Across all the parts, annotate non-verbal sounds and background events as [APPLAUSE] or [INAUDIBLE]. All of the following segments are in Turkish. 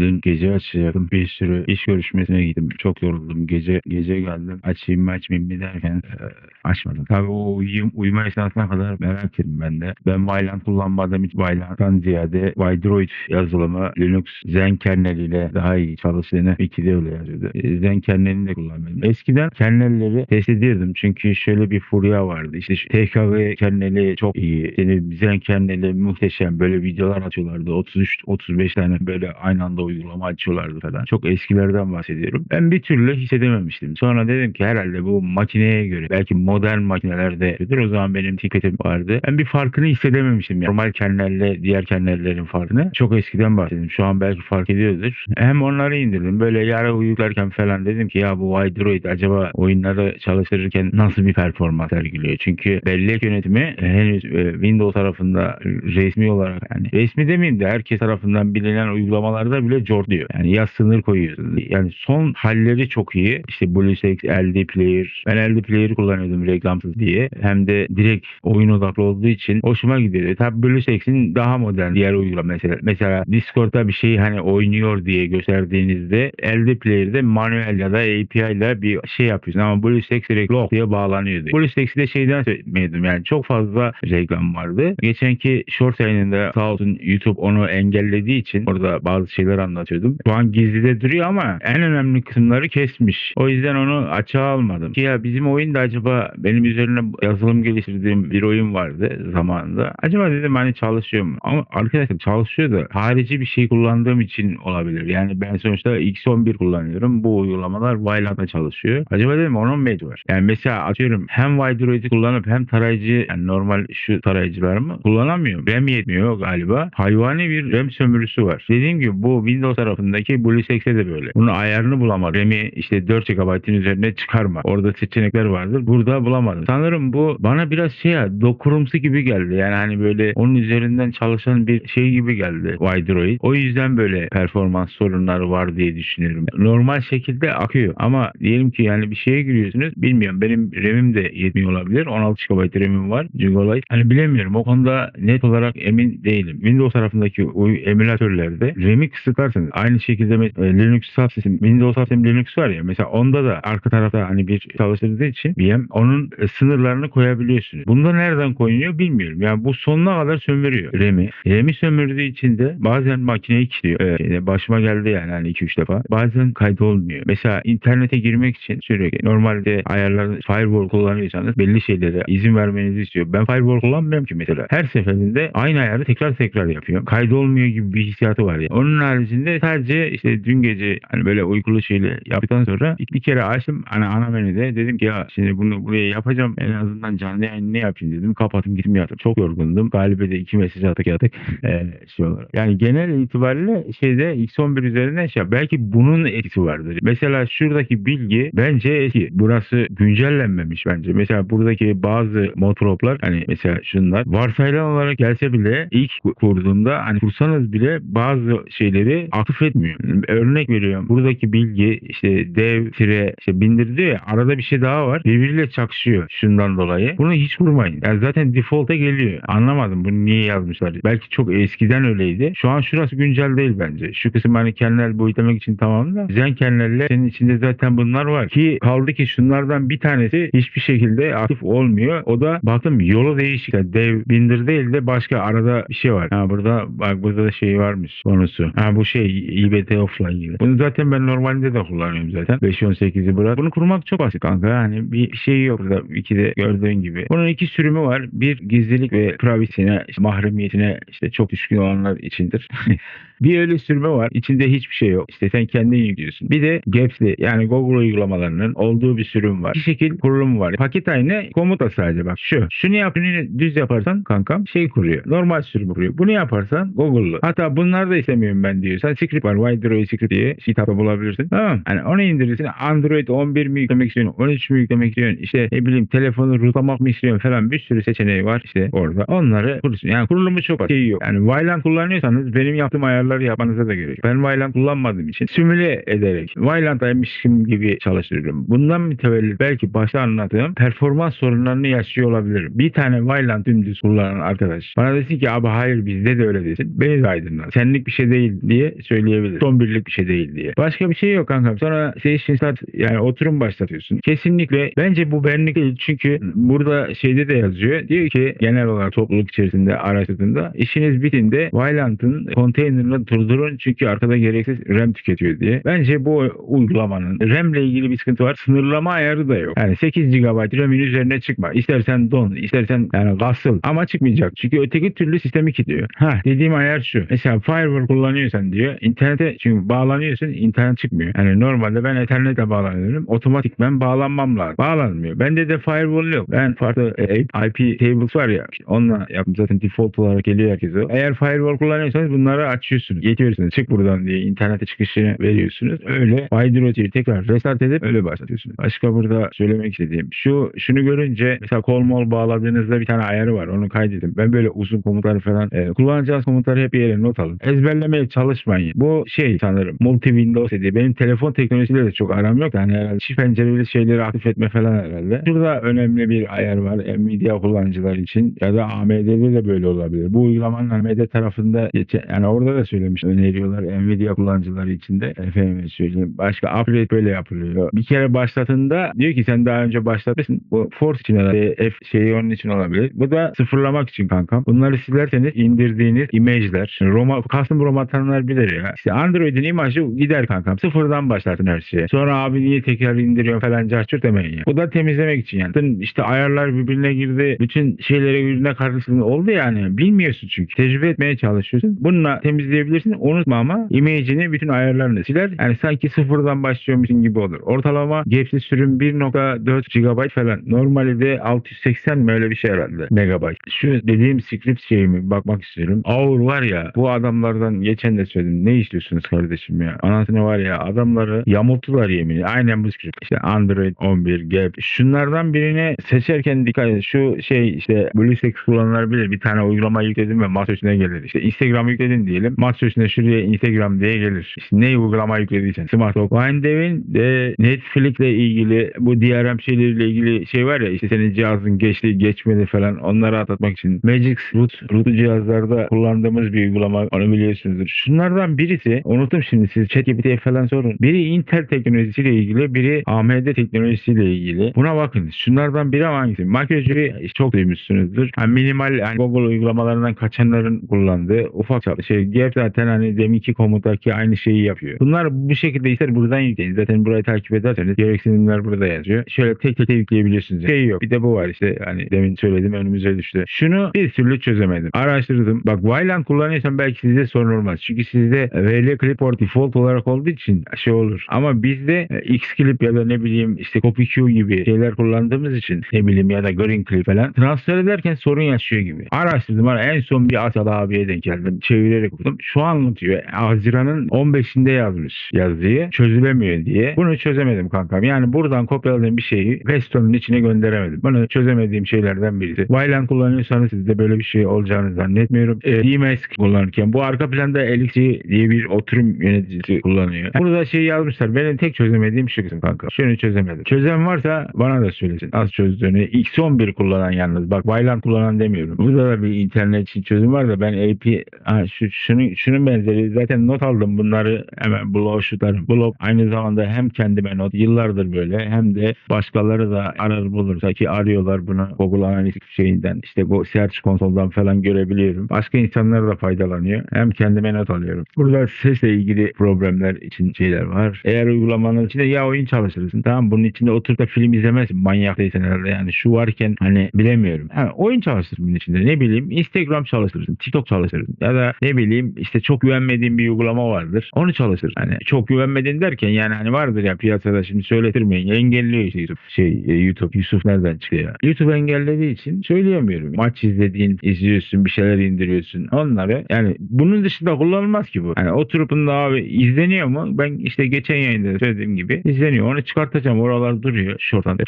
Dün gece açacaktım. Bir sürü iş görüşmesine gittim. Çok yoruldum. Gece gece geldim. Açayım mı açmayayım mı derken e, açmadım. Tabii o uyum, uyuma esnasına kadar merak ettim ben de. Ben Wayland kullanmadığım için Wayland'dan ziyade Wydroid yazılımı Linux Zen kerneliyle daha iyi çalıştığını ikide öyle yazıyordu. E, Zen kernelini de kullanmadım. Eskiden kernelleri test edirdim. Çünkü şöyle bir furya vardı. İşte TKV kerneli çok iyi. İşte Zen kerneli muhteşem. Böyle videolar atıyorlardı. 33-35 tane böyle aynı anda uygulama açıyorlardı falan. Çok eskilerden bahsediyorum. Ben bir türlü hissedememiştim. Sonra dedim ki herhalde bu makineye göre belki modern makinelerde o zaman benim tiketim vardı. Ben bir farkını hissedememiştim. Yani. Normal kernelle diğer kernellerin farkını. Çok eskiden bahsettim. Şu an belki fark ediyordur. Hem onları indirdim. Böyle yara uyuklarken falan dedim ki ya bu Wydroid acaba oyunları çalıştırırken nasıl bir performans sergiliyor? Çünkü bellek yönetimi henüz e, Windows tarafında resmi olarak yani resmi demeyeyim de herkes tarafından bilinen uygulamalarda bile diyor. Yani ya sınır koyuyorsun. Yani son halleri çok iyi. İşte BlueStacks, LD Player. Ben LD Player'ı kullanıyordum reklamsız diye. Hem de direkt oyun odaklı olduğu için hoşuma gidiyor. Tabii BlueStacks'in daha modern diğer uygulama mesela. Mesela Discord'da bir şey hani oynuyor diye gösterdiğinizde LD Player'de manuel ya da API ile bir şey yapıyorsun ama BlueStacks direkt log diye bağlanıyordu. BlueStacks'i de şeyden söylemedim yani çok fazla reklam vardı. Geçenki short yayınında sağ olsun YouTube onu engellediği için orada bazı şeyler anlatıyordum. Şu an gizlide duruyor ama en önemli kısımları kesmiş. O yüzden onu açığa almadım. Ki ya bizim oyunda acaba benim üzerine yazılım geliştirdiğim bir oyun vardı zamanında. Acaba dedim hani çalışıyor mu? Ama arkadaşlar çalışıyor da harici bir şey kullandığım için olabilir. Yani ben sonuçta X11 kullanıyorum. Bu uygulamalar Wayland'da çalışıyor. Acaba dedim onun made var. Yani mesela atıyorum hem Wydroid'i kullanıp hem tarayıcı yani normal şu tarayıcılarımı kullanamıyorum. RAM yetmiyor galiba. Hayvani bir RAM sömürüsü var. Dediğim gibi bu Windows tarafındaki BlueStacks'e de böyle. Bunun ayarını bulamadım. RAM'i işte 4 GB'ın üzerine çıkarma. Orada seçenekler vardır. Burada bulamadım. Sanırım bu bana biraz şey ya dokurumsu gibi geldi. Yani hani böyle onun üzerinden çalışan bir şey gibi geldi Wydroid. O yüzden böyle performans sorunları var diye düşünüyorum. Normal şekilde akıyor ama diyelim ki yani bir şeye giriyorsunuz bilmiyorum benim RAM'im de yetmiyor olabilir. 16 GB RAM'im var. Gigabyte. Hani bilemiyorum. O konuda net olarak emin değilim. Windows tarafındaki o emülatörlerde RAM'i kısıtlarsanız aynı şekilde e, Linux subsystem, Windows subsystem Linux var ya mesela onda da arka tarafta hani bir çalıştırdığı için VM onun e, sınırlarını koyabiliyorsunuz. Bunda nereden koyuyor bilmiyorum. Yani bu sonuna kadar sömürüyor RAM'i. RAM'i sömürdüğü için de bazen makineyi kilitliyor. Evet, başıma geldi yani hani 2-3 defa. Bazen kaydolmuyor. Mesela internete girmek için sürekli normalde ayarlarda firewall kullanıyorsanız belli şeylere izin vermenizi istiyor. Ben firewall kullanmıyorum ki mesela. Her seferinde aynı ayarı tekrar tekrar yapıyor. Kaydolmuyor gibi bir hissiyatı var ya. Yani. Onun haricinde sadece işte dün gece hani böyle uykulu şeyle yaptıktan sonra bir kere açtım hani ana menüde dedim ki ya şimdi bunu buraya yapacağım en azından canlı yayın ne yapayım dedim kapattım gittim yattım. Çok yorgundum. Galiba de iki mesaj attık attık [LAUGHS] ee, şey olarak. Yani genel itibariyle şeyde X11 üzerinden şey belki bunun etkisi vardır. Mesela şuradaki bilgi bence eski. Burası güncellenmemiş bence. Mesela buradaki bazı motroplar hani mesela şunlar varsayılan olarak gelse bile ilk kurduğunda hani kursanız bile bazı şeyleri aktif etmiyor. Örnek veriyorum. Buradaki bilgi işte dev tire işte bindirdi ya arada bir şey daha var. Birbiriyle çakışıyor şundan dolayı. Bunu hiç kurmayın. Yani zaten default'a geliyor. Anlamadım bunu niye yazmışlar. Belki çok eskiden öyleydi. Şu an şurası güncel değil bence. Şu kısım hani kernel boyutlamak için tamam da Zen kernelle senin içinde zaten bunlar var. Ki kaldı ki şunlardan bir tanesi hiçbir şekilde aktif olmuyor. O da baktım yolu değişik. Yani dev bindir değil de başka arada bir şey var. Ha burada bak burada da şey varmış konusu. Ha bu şey IBT offline gibi. Bunu zaten ben normalde de kullanıyorum zaten. 5.18'i bırak. Bunu kurmak çok basit kanka. Yani bir şey yok burada ikide gördüğün gibi. Bunun iki sürümü var. Bir gizlilik ve privacy'ne, işte mahremiyetine işte çok düşkün olanlar içindir. [LAUGHS] bir öyle sürümü var. İçinde hiçbir şey yok. İşte sen kendin yüklüyorsun. Bir de Gaps'li yani Google uygulamalarının olduğu bir sürüm var. İki şekil kurulumu var. Paket aynı komuta sadece bak şu. Şunu yap, şunu düz yaparsan kankam şey kuruyor. Normal sürüm kuruyor. Bunu yaparsan Google'lı. Hatta bunları da istemiyorum ben diyorsan script var. Wydroid script diye kitapta bulabilirsin. Tamam. Hani onu indirirsin. Android 11 mi yüklemek istiyorsun? 13 mi yüklemek istiyorsun? İşte ne bileyim telefonu rootlamak mı istiyorsun falan bir sürü seçeneği var işte orada. Onları kurursun. Yani kurulumu çok şey yok. Yani Wayland kullanıyorsanız benim yaptığım ayarları yapmanıza da gerek. Ben Wayland kullanmadığım için simüle ederek Wayland'daymışım gibi çalıştırıyorum. Bundan mütevellit belki başta anlattığım performans sorunlarını yaşıyor olabilirim. Bir tane Wayland dümdüz kullanan arkadaş bana desin ki abi hayır bizde de öyle desin. Beni de aydınlar. Senlik bir şey değil diye diye. Son birlik bir şey değil diye. Başka bir şey yok kankam. Sonra session start yani oturum başlatıyorsun. Kesinlikle bence bu benlik değil. Çünkü burada şeyde de yazıyor. Diyor ki genel olarak topluluk içerisinde araştırdığında işiniz bitinde Vailant'ın konteynerini durdurun çünkü arkada gereksiz RAM tüketiyor diye. Bence bu uygulamanın RAM ile ilgili bir sıkıntı var. Sınırlama ayarı da yok. Yani 8 GB RAM'in üzerine çıkma. İstersen don, istersen yani kasıl ama çıkmayacak. Çünkü öteki türlü sistemi kilitliyor. Ha dediğim ayar şu. Mesela firewall kullanıyorsan diyor. internete çünkü bağlanıyorsun internet çıkmıyor. Yani normalde ben Ethernet'e bağlanıyorum. Otomatikmen bağlanmam lazım. Bağlanmıyor. Bende de firewall yok. Ben farklı e, IP tables var ya. onunla yaptım. Zaten default olarak geliyor herkese. Eğer firewall kullanıyorsanız bunları açıyorsunuz. Getiriyorsunuz. Çık buradan diye internete çıkışını veriyorsunuz. Öyle FireWall'i tekrar restart edip öyle başlatıyorsunuz. Başka burada söylemek istediğim şu şunu görünce mesela call mall bağladığınızda bir tane ayarı var. Onu kaydedin. Ben böyle uzun komutları falan e, kullanacağınız komutları hep yere not alın. Ezberlemeye çalışmayın. Bu şey sanırım multi Windows diye. Benim telefon teknolojisiyle de çok aram yok. Yani herhalde çift pencereli şeyleri aktif etme falan herhalde. Şurada önemli bir ayar var. Nvidia kullanıcılar için ya da AMD'de de böyle olabilir. Bu uygulamanın AMD tarafında geçen, yani orada da söylemiş öneriyorlar Nvidia kullanıcıları için de efendim söyleyeyim. Başka upgrade böyle yapılıyor. Bir kere başlatında diyor ki sen daha önce başlatmışsın. Bu Force için herhalde F şeyi onun için olabilir. Bu da sıfırlamak için kankam. Bunları silerseniz indirdiğiniz image'ler, Roma, custom ROM atanlar bilir ya. İşte Android'in imajı gider kankam. Sıfırdan başlarsın her şeye. Sonra abi niye tekrar indiriyorsun falan cahçurt demeyin ya. Bu da temizlemek için yani. İşte ayarlar birbirine girdi. Bütün şeylere birbirine karıştı. Oldu yani. Bilmiyorsun çünkü. Tecrübe etmeye çalışıyorsun. Bununla temizleyebilirsin. Unutma ama image'ini bütün ayarlarını siler. Yani sanki sıfırdan başlıyormuşsun gibi olur. Ortalama gapsiz sürüm 1.4 GB falan. Normali de 680 mi öyle bir şey herhalde. Megabyte. Şu dediğim script şeyimi bakmak istiyorum. Aur var ya bu adamlardan geçen de söyledim. Ne işliyorsunuz kardeşim ya? Anasını var ya adamları yamulttular yemin. Aynen bu script. İşte Android 11 Gap. Şunlardan birini seçerken dikkat edin. Şu şey işte BlueStacks kullananlar bilir. Bir tane uygulama yükledim ve masa gelir. İşte Instagram yükledin diyelim. Masa üstüne şuraya Instagram diye gelir. İşte ne uygulama yüklediysen. Smart Talk. Windev'in de Netflix'le ilgili bu DRM şeyleriyle ilgili şey var ya işte senin cihazın geçti geçmedi falan onları atlatmak için Magic Root, Root cihazlarda kullandığımız bir uygulama onu biliyorsunuzdur. Şunlardan birisi unuttum şimdi siz ChatGPT'ye falan sorun. Biri Intel teknolojisiyle ilgili biri AMD teknolojisiyle ilgili. Buna bakın. Şunlardan biri hangisi? MicroStrategy çok duymuşsunuzdur. Yani minimal yani Google uygulamalarından kaçanların kullandığı ufak şey Gap zaten hani deminki komuttaki aynı şeyi yapıyor. Bunlar bu şekilde ister buradan yükleyin. Zaten burayı takip ederseniz gereksinimler burada yazıyor. Şöyle tek tek yükleyebilirsiniz. Şey yok. Bir de bu var işte hani demin söyledim önümüze düştü. Şunu bir türlü çözemedim. Araştırdım. Bak Wayland kullanıyorsan belki size sorun olmaz. Çünkü sizde VL Clipboard default olarak olduğu için şey olur. Ama bizde e, Xclip ya da ne bileyim işte CopyQ gibi şeyler kullandığımız için ne bileyim ya da Green Clip falan transfer ederken sorun yaşıyor gibi. Araştırdım. Ara en son bir Asyalı abiye denk geldim. Çevirerek okudum. Şu anlatıyor. Haziran'ın 15'inde yazmış yazıyı. Çözülemiyor diye. Bunu çözemedim kankam. Yani buradan kopyaladığım bir şeyi Weston'un içine gönderemedim. Bunu çözemediğim şeylerden birisi. Wayland kullanıyorsanız sizde böyle bir şey olacağını zannetmiyorum. E, DMask kullanırken bu arka planda Elixir diye bir oturum yöneticisi kullanıyor. Burada şey yazmışlar. Benim tek çözemediğim şu kısım kanka. Şunu çözemedim. Çözen varsa bana da söylesin. Az çözdüğünü. X11 kullanan yalnız. Bak Wayland kullanan demiyorum. Burada da bir internet için çözüm var da ben AP ha, şu, şunu, şunun benzeri zaten not aldım bunları hemen blog şutarım. Blog aynı zamanda hem kendime not yıllardır böyle hem de başkaları da arar bulursa ki arıyorlar bunu Google Analytics şeyinden işte bu Search konsoldan falan görebiliyorum. Başka insanlar da faydalanıyor. Hem kendime not alıyorum. Burada sesle ilgili problemler için şeyler var. Eğer uygulamanın içinde ya oyun çalıştırırsın tamam bunun içinde oturup da film izlemezsin. Manyak değilsen herhalde yani şu varken hani bilemiyorum. Ha, oyun çalıştırırsın bunun içinde ne bileyim Instagram çalıştırırsın, TikTok çalıştırırsın ya da ne bileyim işte çok güvenmediğin bir uygulama vardır. Onu çalıştır. Hani çok güvenmediğin derken yani hani vardır ya piyasada şimdi söyletirmeyin. Engelliyor işte YouTube. Şey e, YouTube. Yusuf nereden çıkıyor ya? YouTube engellediği için söyleyemiyorum. Maç izlediğin, izliyorsun, bir şeyler indiriyorsun. Onları yani bunun dışında kullanılmaz ki bu. Hani oturup da abi izleniyor mu? Ben işte geçen yayında söylediğim gibi izleniyor. Onu çıkartacağım. Oralar duruyor. Şuradan.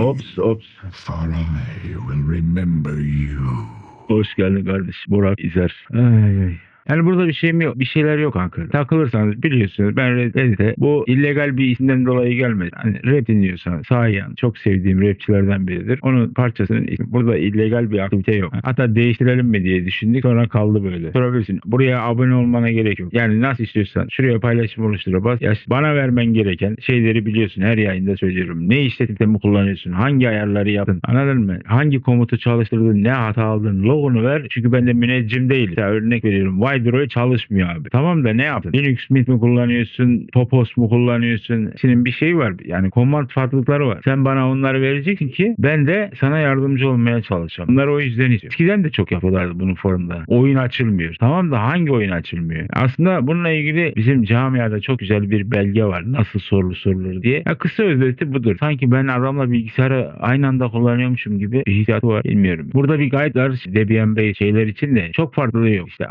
Ops ops. for I will remember you. Hoş geldin kardeşim. Burak İzer. Ay, ay. Yani burada bir şeyim yok. Bir şeyler yok kanka. Takılırsanız biliyorsunuz ben Reddit'e bu illegal bir isimden dolayı gelmedi. Hani rap dinliyorsan Sayan çok sevdiğim rapçilerden biridir. Onun parçasının. Burada illegal bir aktivite yok. Hatta değiştirelim mi diye düşündük. Sonra kaldı böyle. Sorabilirsin. Buraya abone olmana gerek yok. Yani nasıl istiyorsan şuraya paylaşım oluştura bas. Ya bana vermen gereken şeyleri biliyorsun. Her yayında söylüyorum. Ne işletimi kullanıyorsun? Hangi ayarları yaptın? Anladın mı? Hangi komutu çalıştırdın? Ne hata aldın? Logonu ver. Çünkü ben de müneccim değil. Mesela örnek veriyorum. Widroy çalışmıyor abi. Tamam da ne yaptın? Linux Mint mi kullanıyorsun? Topos mu kullanıyorsun? Senin bir şey var. Yani command farklılıkları var. Sen bana onları vereceksin ki ben de sana yardımcı olmaya çalışacağım. Bunları o yüzden istiyorum. Eskiden de çok yapıyorlardı bunun forumda. Oyun açılmıyor. Tamam da hangi oyun açılmıyor? Aslında bununla ilgili bizim camiada çok güzel bir belge var. Nasıl sorulu sorulur diye. Ya kısa özeti budur. Sanki ben adamla bilgisayarı aynı anda kullanıyormuşum gibi bir hissiyatı var. Bilmiyorum. Burada bir guide var. Debian Bey şeyler için de çok farklılığı yok. İşte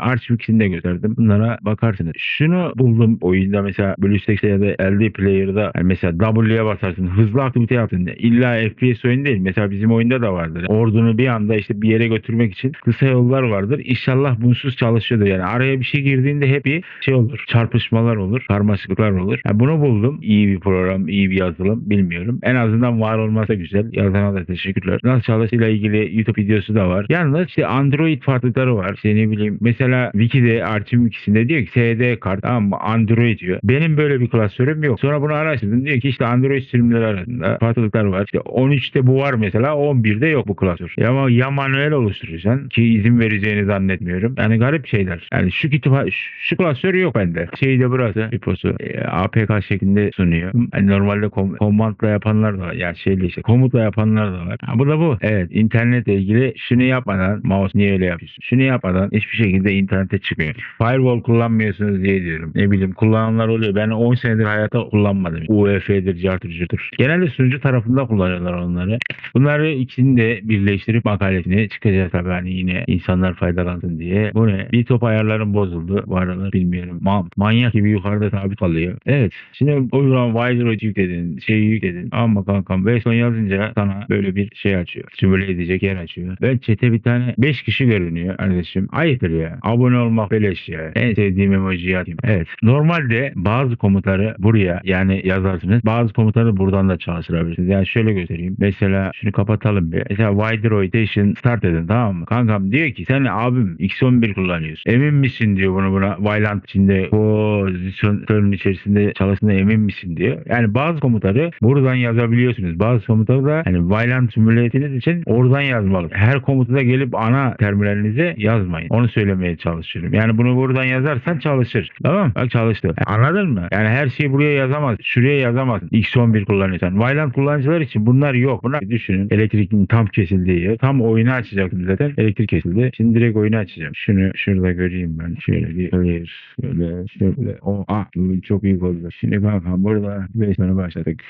Archwix'ini de gösterdim. Bunlara bakarsınız. Şunu buldum oyunda mesela BlueStacks'te ya da LD Player'da yani mesela W'ye basarsın. Hızlı aktivite yaptın. İlla FPS oyun değil. Mesela bizim oyunda da vardır. Ordunu bir anda işte bir yere götürmek için kısa yollar vardır. İnşallah bunsuz çalışıyordur. Yani araya bir şey girdiğinde hep bir şey olur. Çarpışmalar olur. Karmaşıklıklar olur. Yani bunu buldum. İyi bir program, iyi bir yazılım. Bilmiyorum. En azından var olması güzel. Yazana da teşekkürler. Nasıl çalıştığıyla ilgili YouTube videosu da var. Yalnız işte Android farklılıkları var. İşte ne bileyim. Mesela Wiki'de Archim ikisinde diyor ki SD kart mı? Android diyor. Benim böyle bir klasörüm yok. Sonra bunu araştırdım. Diyor ki işte Android sürümleri arasında farklılıklar var. İşte 13'te bu var mesela 11'de yok bu klasör. Ya ama ya manuel oluşturacaksın ki izin vereceğini zannetmiyorum. Yani garip şeyler. Yani şu kütüphane şu klasör yok bende. Şeyde burası reposu e, APK şeklinde sunuyor. Yani normalde kom komandla yapanlar da var. Yani şeyle işte komutla yapanlar da var. Ha, bu da bu. Evet internetle ilgili şunu yapmadan mouse niye öyle yapıyorsun? Şunu yapmadan hiçbir şekilde internete çıkmıyor. Firewall kullanmıyorsunuz diye diyorum. Ne bileyim kullananlar oluyor. Ben 10 senedir hayatta kullanmadım. UEF'dir, cartır cırtır. Genelde sunucu tarafında kullanıyorlar onları. Bunları ikisini de birleştirip makalesine çıkacağız tabii hani yine insanlar faydalansın diye. Bu ne? Bir top ayarlarım bozuldu. Bu aralar bilmiyorum. Ma- manyak gibi yukarıda sabit kalıyor. Evet. Şimdi uygulama Wiser yükledin. Şeyi yükledin. Ama kankam Weston yazınca sana böyle bir şey açıyor. Simüle edecek yer açıyor. Ben chat'e bir tane 5 kişi görünüyor kardeşim. Ayıptır ya. Abone olmak beleş ya. En sevdiğim emojiyi atayım. Evet. Normalde bazı komutları buraya yani yazarsınız. Bazı komutları buradan da çalıştırabilirsiniz. Yani şöyle göstereyim. Mesela şunu kapatalım bir. Mesela Wide Rotation start edin tamam mı? Kankam diyor ki sen abim X11 kullanıyorsun. Emin misin diyor bunu buna Wayland içinde pozisyonların içerisinde çalıştığına emin misin diyor. Yani bazı komutları buradan yazabiliyorsunuz. Bazı komutları da hani Wayland simüle ettiğiniz için oradan yazmalı. Her komutu da gelip ana terminalinize yazmayın. Onu söylemeye çalışıyorum. Yani bunu buradan yazarsan çalışır. Tamam? Bak çalıştı. Anladın mı? Yani her şeyi buraya yazamaz. Şuraya yazamazsın. X11 kullanıyorsan. Wayland kullanıcılar için bunlar yok. Bunlar düşünün. Elektrikin tam kesildiği. Tam oyunu açacaktım zaten. Elektrik kesildi. Şimdi direkt oyunu açacağım. Şunu şurada göreyim ben. Şöyle bir clear. Şöyle şöyle. O, ah çok iyi oldu. Şimdi kanka burada 5 tane başladık.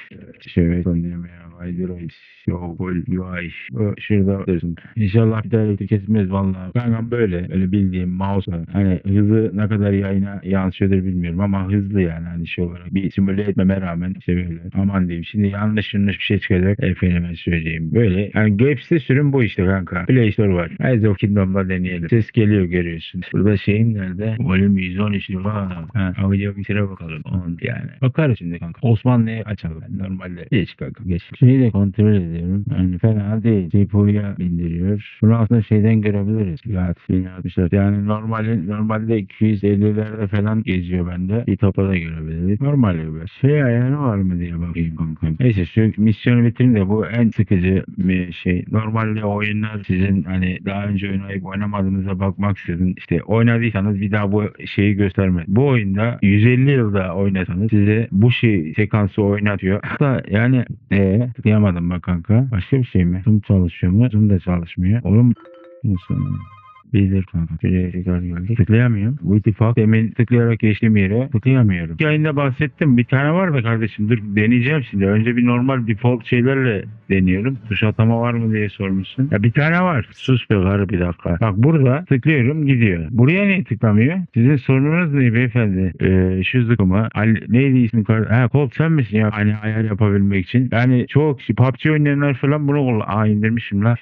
Şöyle sonlayamaya. Aydroid. Show. UI. Bu Şurada. İnşallah bir daha elektrik kesilmez vallahi. Kankam böyle. Böyle bildiğim mouse. Hani hızı ne kadar yayına yansıyordur bilmiyorum ama hızlı yani hani şey olarak. Bir simüle etmeme rağmen işte böyle. Aman diyeyim. Şimdi yanlış yanlış bir şey çıkacak. Efendime söyleyeyim. Böyle. Yani Gaps'te sürüm bu işte kanka. Play Store var. Rise of Kingdom'da deneyelim. Ses geliyor görüyorsun. Burada şeyin nerede? Volüm 113 lira. Ha, audio bitire bakalım. On, yani. Bakarız şimdi kanka. Osmanlı'ya açalım. Yani normalde. Geç kanka geç. Şeyi de kontrol ediyorum. Yani fena değil. GPU'ya bindiriyor. Bunu aslında şeyden görebiliriz. Lat 1064. Yani normalde, normalde 250'lerde falan geziyor bende. Bir topa da görebiliriz. Normal gibi. Şey ayarı var mı diye bakayım kanka. Neyse şu misyonu bitireyim de bu en sıkıcı bir şey. Normalde oyunlar sizin hani daha önce oynayıp oynamadığınıza bakmak sizin işte oynadıysanız bir daha bu şeyi göstermez. Bu oyunda 150 yılda oynasanız size bu şey sekansı oynatıyor. Hatta yani ee, tıklayamadım bak kanka. Başka bir şey mi? Zoom çalışıyor mu? Zoom da çalışmıyor. Oğlum nasıl? Kanka. Şuraya tekrar geldik. Tıklayamıyorum. Bu ittifak demin tıklayarak geçtiğim yere tıklayamıyorum. Yayında bahsettim. Bir tane var be kardeşim. Dur deneyeceğim şimdi. Önce bir normal default şeylerle deniyorum. Tuş atama var mı diye sormuşsun. Ya bir tane var. Sus be karı bir dakika. Bak burada tıklıyorum gidiyor. Buraya niye tıklamıyor? Sizin sorununuz ne beyefendi? Ee, şu zıkıma. Ali, neydi ismi? Ha Colt sen misin ya? Hani ayar yapabilmek için. Yani çok PUBG oynayanlar falan bunu kullan. Aa indirmişim lan.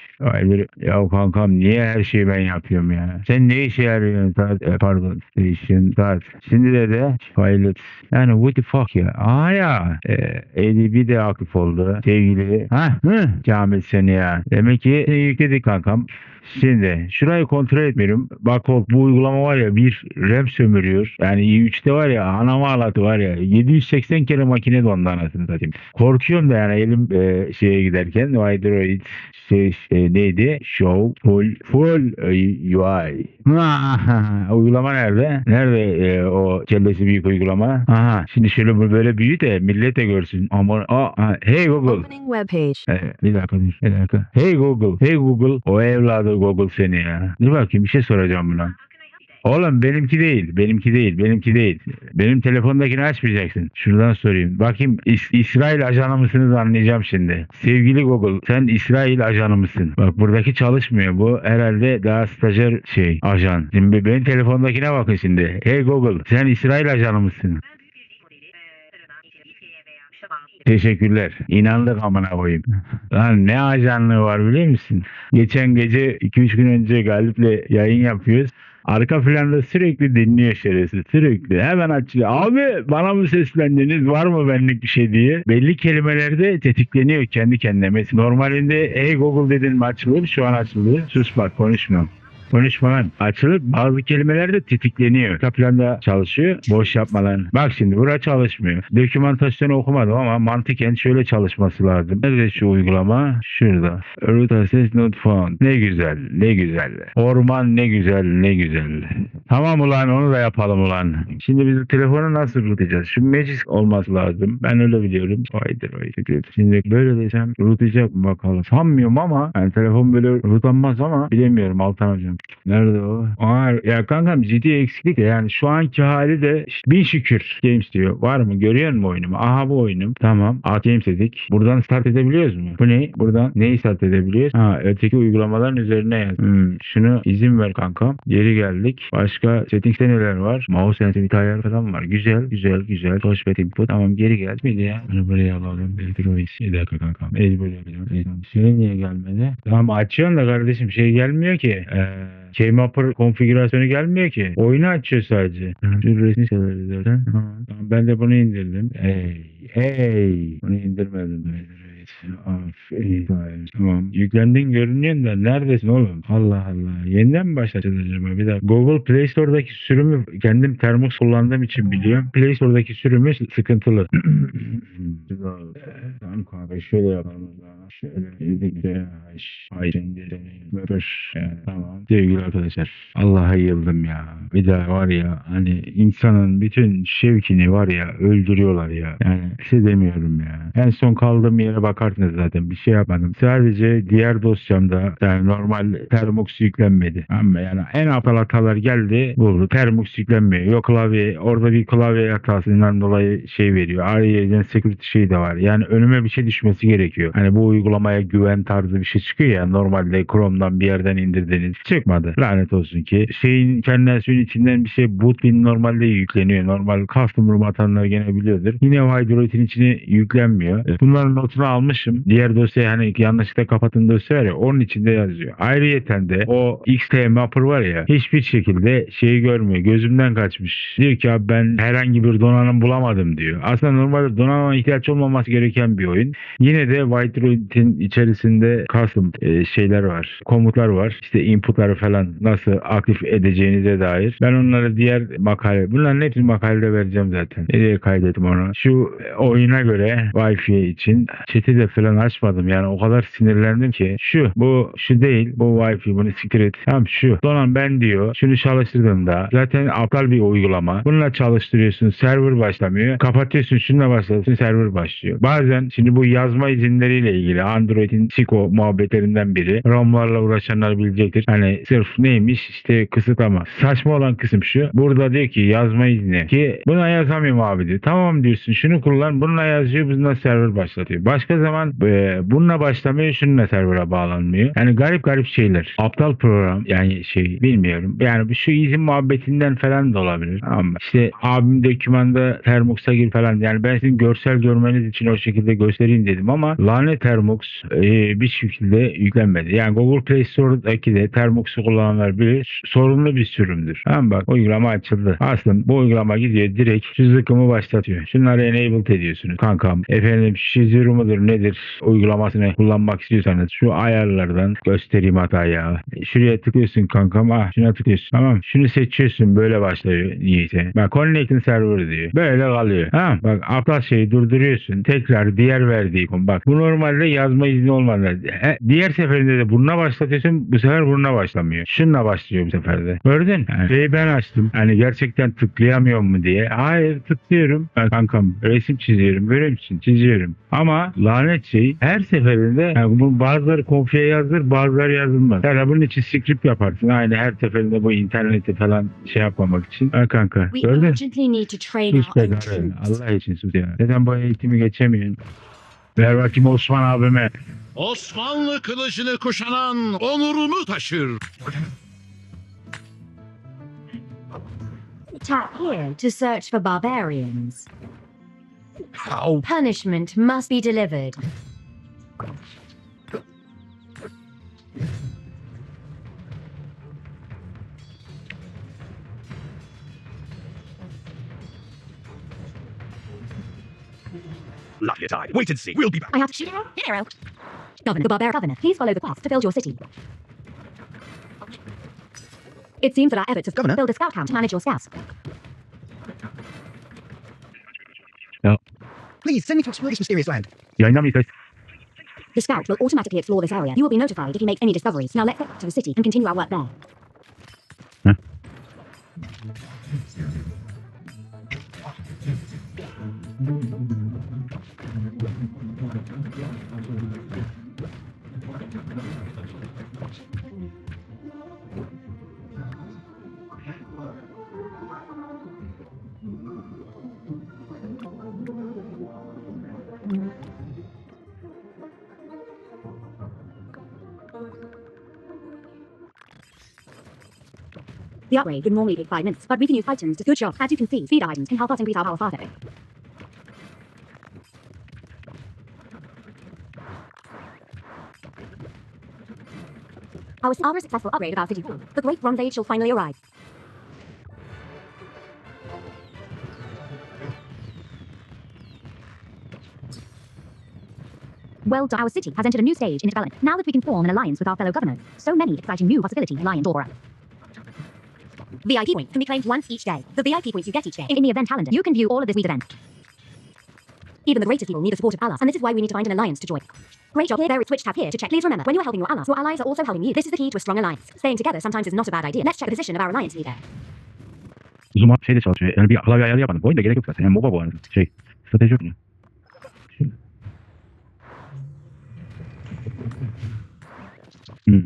Ya kankam niye her şeyi ben yapıyorum? İstiyorum ya. Sen ne işe yarıyorsun saat? E, pardon station saat. Şimdi de de pilot. Yani what the fuck ya. Aa ya. E, ADB de aktif oldu. Sevgili. Ha? Hı? Kamil seni ya. Demek ki yükledik kankam. Şimdi şurayı kontrol etmiyorum. Bak o- bu uygulama var ya bir RAM sömürüyor. Yani i3'te var ya anama ağlatı var ya 780 kere makine dondu anasını satayım. Korkuyorum da yani elim e, şeye giderken Widroid şey, şey neydi? Show full full e, UI. [LAUGHS] uygulama nerede? Nerede e, o kellesi büyük uygulama? Aha şimdi şöyle böyle büyü de millet de görsün. Ama ha, hey Google. Opening web page. Evet, bir dakika. Bir dakika. Hey Google. Hey Google. O evladı Google seni ya. Dur bakayım bir şey soracağım buna. Oğlum benimki değil. Benimki değil. Benimki değil. Benim telefondakini açmayacaksın. Şuradan sorayım. Bakayım İs- İsrail ajanı mısınız anlayacağım şimdi. Sevgili Google sen İsrail ajanı mısın? Bak buradaki çalışmıyor. Bu herhalde daha stajyer şey ajan. Şimdi benim telefondakine bakın şimdi. Hey Google sen İsrail ajanı mısın? Teşekkürler. İnandık amına koyayım. Lan ne ajanlığı var biliyor musun? Geçen gece 2-3 gün önce Galip'le yayın yapıyoruz. Arka planda sürekli dinliyor şerefsiz sürekli. Hemen açıyor. Abi bana mı seslendiniz var mı benlik bir şey diye. Belli kelimelerde tetikleniyor kendi kendine. Mesela normalinde hey Google dedin mi açılır şu an açılıyor. Sus bak konuşmuyorum. Konuşma lan. Açılıp bazı kelimeler de tetikleniyor. Arka planda çalışıyor. Boş yapma lan. Bak şimdi bura çalışmıyor. Dokümantasyonu okumadım ama mantıken şöyle çalışması lazım. Nerede şu uygulama? Şurada. Root access not found. Ne güzel. Ne güzel. Orman ne güzel. Ne güzel. Tamam ulan onu da yapalım ulan. Şimdi biz telefonu nasıl rootlayacağız? Şu Magic olması lazım. Ben öyle biliyorum. Haydi haydi. Şimdi böyle desem rootlayacak mı bakalım. Sanmıyorum ama yani telefon böyle rootlanmaz ama bilemiyorum Altan hocam. Nerede o? Aa, ya kankam ciddi eksiklik de yani şu anki hali de işte bin şükür Games diyor. Var mı? Görüyor musun oyunumu? Aha bu oyunum. Tamam. At Games dedik. Buradan start edebiliyoruz mu? Bu ne? Buradan neyi start edebiliyoruz? Ha öteki uygulamaların üzerine yaz. Hmm, şunu izin ver kankam. Geri geldik. Başka settings'te neler var? Mouse sensitivity ayarı falan var. Güzel, güzel, güzel. Touchpad input. Tamam geri gel. Bir de bunu buraya alalım. Bedroid. Bir dakika kankam. El böyle yapacağım. Şey niye gelmedi? Tamam açıyorsun da kardeşim şey gelmiyor ki. Eee Keymapper konfigürasyonu gelmiyor ki. Oyunu açıyor sadece. Şu resmi şeyleri zaten. Ben de bunu indirdim. Ey, ey. Bunu indirmedim. Aferin. Tamam. Yüklendin görünüyorsun da neredesin oğlum? Allah Allah. Yeniden mi başlatacağız acaba? Bir dakika. Google Play Store'daki sürümü kendim termos kullandığım için biliyorum. Play Store'daki sürümü sıkıntılı. Tamam kanka şöyle yapalım. Şöyle birlikte ay şimdi Weber. Yani, tamam. Sevgili arkadaşlar. Allah'a yıldım ya. Bir daha var ya hani insanın bütün şevkini var ya öldürüyorlar ya. Yani bir şey demiyorum ya. En son kaldığım yere bakarsınız zaten. Bir şey yapmadım. Sadece diğer dosyamda yani normal Termux yüklenmedi. Ama yani en aptal hatalar geldi. Bu Termux yüklenmiyor. Yok klavye orada bir klavye hatasından dolayı şey veriyor. Ayrıca security şey de var. Yani önüme bir şey düşmesi gerekiyor. Hani bu uygulamaya güven tarzı bir şey çıkıyor ya normalde Chrome'dan bir yerden indirdiniz. Çıkmadı. Lanet olsun ki. Şeyin kendi versiyonun içinden bir şey bootbin normalde yükleniyor. Normal custom room atanlar gene biliyordur. Yine Hydroid'in içine yüklenmiyor. E, Bunların notunu almışım. Diğer dosya hani yanlışlıkla kapatın dosya var ya onun içinde yazıyor. Ayrıyeten de o XT mapper var ya hiçbir şekilde şeyi görmüyor. Gözümden kaçmış. Diyor ki abi ben herhangi bir donanım bulamadım diyor. Aslında normalde donanıma ihtiyaç olmaması gereken bir oyun. Yine de White içerisinde custom e, şeyler var. Komutlar var. İşte inputları falan nasıl aktif edeceğinize dair. Ben onları diğer makale, bunların hepsini makalede vereceğim zaten. Nereye kaydettim onu? Şu e, oyuna göre Wi-Fi için chat'i de falan açmadım. Yani o kadar sinirlendim ki. Şu, bu, şu değil. Bu Wi-Fi, bunu siktir et. Tamam şu. Donan ben diyor. Şunu çalıştırdığımda zaten aptal bir uygulama. Bununla çalıştırıyorsun. Server başlamıyor. Kapatıyorsun. Şununla başlıyorsun. Server başlıyor. Bazen şimdi bu yazma izinleriyle ilgili Android'in Siko muhabbetlerinden biri. ROM'larla uğraşanlar bilecektir. Hani sırf neymiş işte kısıtlama. Saçma olan kısım şu. Burada diyor ki yazma izni. Ki buna yazamıyorum abi diyor. Tamam diyorsun şunu kullan. Bununla yazıyor. Bununla server başlatıyor. Başka zaman e, bununla başlamıyor şununla server'a bağlanmıyor. Yani garip garip şeyler. Aptal program yani şey bilmiyorum. Yani şu izin muhabbetinden falan da olabilir. Ama işte abim dokümanda Termux'a gir falan. Yani ben sizin görsel görmeniz için o şekilde göstereyim dedim ama lanet Termux e, bir şekilde yüklenmedi. Yani Google Play Store'daki de Termux'u kullananlar bilir. Sorunlu bir sürümdür. Tamam bak uygulama açıldı. Aslında bu uygulama gidiyor direkt şu zıkkımı başlatıyor. Şunları enabled ediyorsunuz kankam. Efendim Shizuru mudur nedir uygulamasını kullanmak istiyorsanız şu ayarlardan göstereyim hatayı. Şuraya tıklıyorsun kankam. Ah şuna tıklıyorsun. Tamam. Şunu seçiyorsun böyle başlıyor niyeyse. Bak connecting server diyor. Böyle kalıyor. Ha bak aptal şeyi durduruyorsun. Tekrar diğer verdiği konu. Bak bu normalde yazma izni olmalı. He, diğer seferinde de bununla başlatıyorsun. Bu sefer bununla başlamıyor. Şununla başlıyor bu sefer de. Gördün? Yani şeyi ben açtım. Hani gerçekten tıklayamıyor mu diye. Hayır tıklıyorum. Ben kankam resim çiziyorum. Böyle için çiziyorum. Ama lanet şey her seferinde yani bunun bazıları konfiye yazılır bazıları yazılmaz. Yani bunun için script yaparsın. Aynı her seferinde bu interneti falan şey yapmamak için. Ha kanka gördün? Sus be. Allah için sus ya. Neden bu eğitimi geçemiyorsun? Ver bakayım Osman abime. Osmanlı kılıcını kuşanan onurunu taşır. Tap here to search for barbarians. How Punishment must be delivered. Lucky time. Wait and see. We'll be back. I have to shoot arrow. Arrow. Governor, the barbarian governor, please follow the path to build your city. It seems that our efforts have Governor? build a scout camp to manage your scouts. No. Please send me to explore this mysterious land. Yayında mıyız? The scout will automatically explore this area. You will be notified if he makes any discoveries. Now let's get back to the city and continue our work there. The upgrade would normally take five minutes, but we can use items to good job. As you can see, speed items can help us increase our power faster. Our, our successful upgrade of our city. The great bronze age shall finally arrive. Well, our city has entered a new stage in its development. Now that we can form an alliance with our fellow governors, so many exciting new possibilities lie in store. VIP points can be claimed once each day. The VIP points you get each day in the event calendar. You can view all of this week's events. Even the greatest people need the support of allies, and this is why we need to find an alliance to join. Great job. Here, there is switch tab here to check. Please remember, when you are helping your allies, your allies are also helping you. This is the key to a strong alliance. Staying together sometimes is not a bad idea. Let's check the position of our alliance leader. Zuma şeyde çalışıyor. Yani bir klavye ayarı yapmadım. Bu oyunda gerek yok zaten. Yani MOBA bu arada. Şey. Strateji yok. Hmm.